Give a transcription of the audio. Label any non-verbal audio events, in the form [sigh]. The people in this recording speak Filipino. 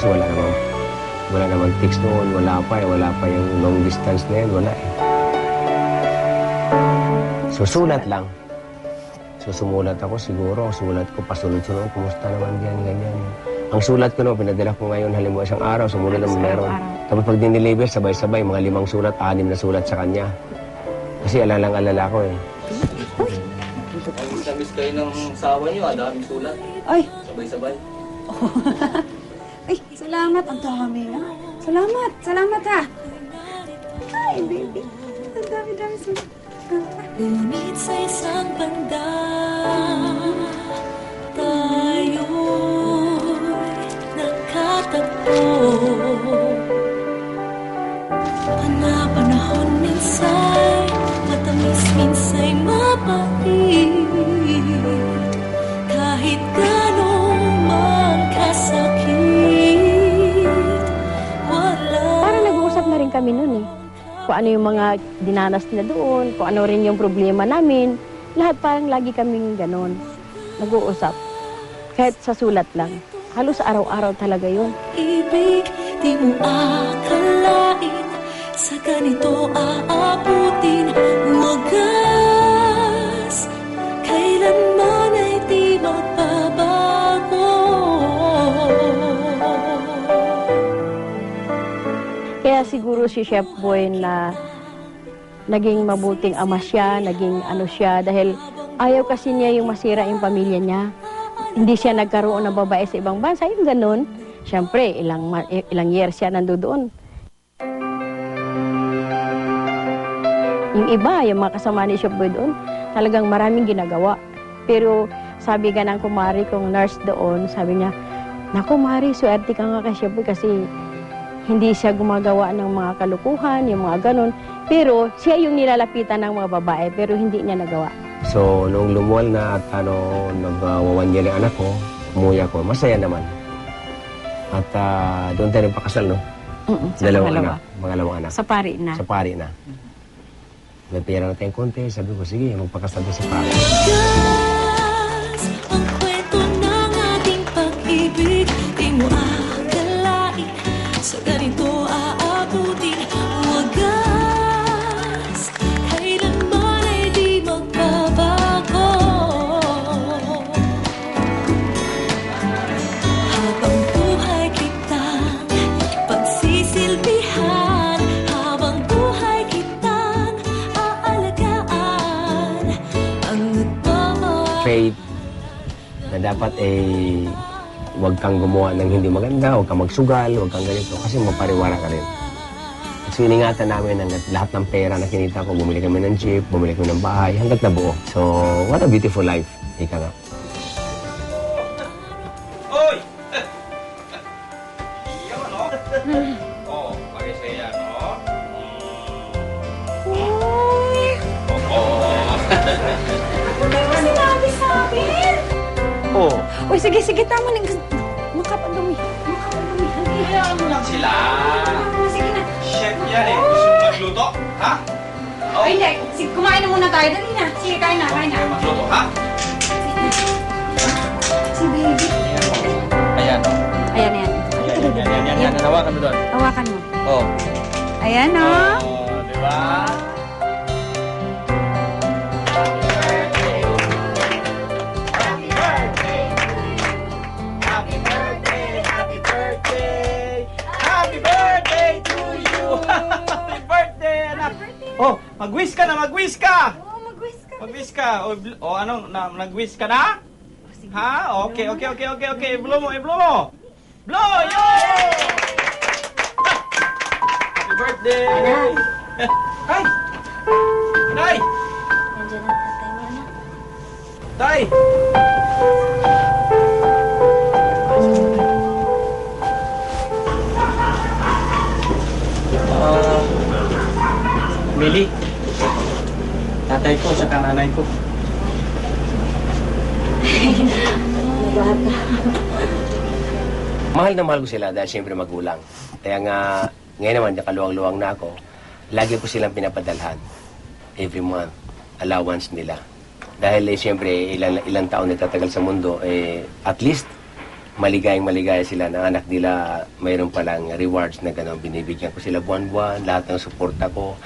Kasi wala namang, wala namang text noon, wala pa eh, wala pa yung long distance na yan, wala eh. Susulat lang. So sumulat ako siguro, sulat ko pasunod-sunod, kumusta naman yan, ganyan. Ang sulat ko no, pinadala ko ngayon halimbawa isang araw, sumulat naman meron. Tapos pag diniliver, sabay-sabay, mga limang sulat, anim na sulat sa kanya. Kasi alalang-alala ko eh. Miss kayo ng sawa niyo, ah, daming sulat. Ay, Sabay-sabay. [laughs] ay, salamat. Ang dami nga. Salamat, salamat ha. Ay, baby. Ang dami-dami salamat. Ngunit sa isang banda Tayo'y nakatagpo Pana-panahon minsa'y Matamis minsa'y mapait Kung ano yung mga dinanas na doon, kung ano rin yung problema namin. Lahat parang lagi kaming ganon. Nag-uusap. Kahit sa sulat lang. Halos araw-araw talaga yun. ibig Di mo akalain Sa ganito aabutin Wagas siguro si Chef Boy na naging mabuting ama siya, naging ano siya, dahil ayaw kasi niya yung masira yung pamilya niya. Hindi siya nagkaroon ng babae sa ibang bansa, yung ganun. Siyempre, ilang, ilang years siya nandoon. Yung iba, yung mga kasama ni Chef Boy doon, talagang maraming ginagawa. Pero sabi ka ng kumari kong nurse doon, sabi niya, Naku, Mari, swerte ka nga kay Chef Boy kasi hindi siya gumagawa ng mga kalukuhan, yung mga ganun. Pero siya yung nilalapitan ng mga babae, pero hindi niya nagawa. So, nung lumuwal na at ano, year yung anak ko, umuwi ako, masaya naman. At ah, doon tayo pakasal, no? Mm-mm, sa Dalawang pangalawa. anak, pangalawang anak. Sa pari na. Sa pari na. May pera na tayong konti, sabi ko, sige, magpakasal tayo sa pari. Faith na dapat eh, huwag kang gumawa ng hindi maganda, huwag kang magsugal, huwag kang ganito, kasi mapariwara ka rin. So, iningatan namin na lahat ng pera na kinita ko, bumili kami ng jeep, bumili kami ng bahay, hanggat nabuo. So, what a beautiful life. Ika nga. [laughs] Oh, bagay sa iya, no? Oh. Uy, sige, sige, tama na. Makapadumi. Makapadumi. Hayaan mo lang sila. Sige na. Chef yan eh. Gusto mo magluto? Ha? Oh. Ay, hindi. Sige, kumain na muna tayo. Dali na. Sige, kain na, kain na. Magluto, ha? Si baby. Ayan, oh. Ayan, ayan. Ayan, yan, yan, yan, yan, yan. Nawakan mo doon. Hawakan mo. Oh. Ayan, o. Oh, di ba? Oh, mag-wish ka na, mag-wish ka. Oo, mag-wish ka. Mag-wish ka. O, bl- o ano, na, nag-wish ka na? Ha? Okay, okay, okay, okay, okay. Blow mo, i-blow mo. Blow! Yay! Happy birthday! [laughs] Ay! Tay! Nandiyan ang tatay mo, anak. Tay! Mili. Tatay ko, saka nanay ko. [laughs] Mahal na mahal ko sila dahil siyempre magulang. Kaya nga, ngayon naman, nakaluwang-luwang na ako, lagi ko silang pinapadalhan every month, allowance nila. Dahil eh, siyempre, ilan, ilang taon nagtatagal sa mundo, eh, at least, maligayang maligaya sila na anak nila mayroon palang rewards na gano'n. Binibigyan ko sila buwan-buwan, lahat ng suporta ko.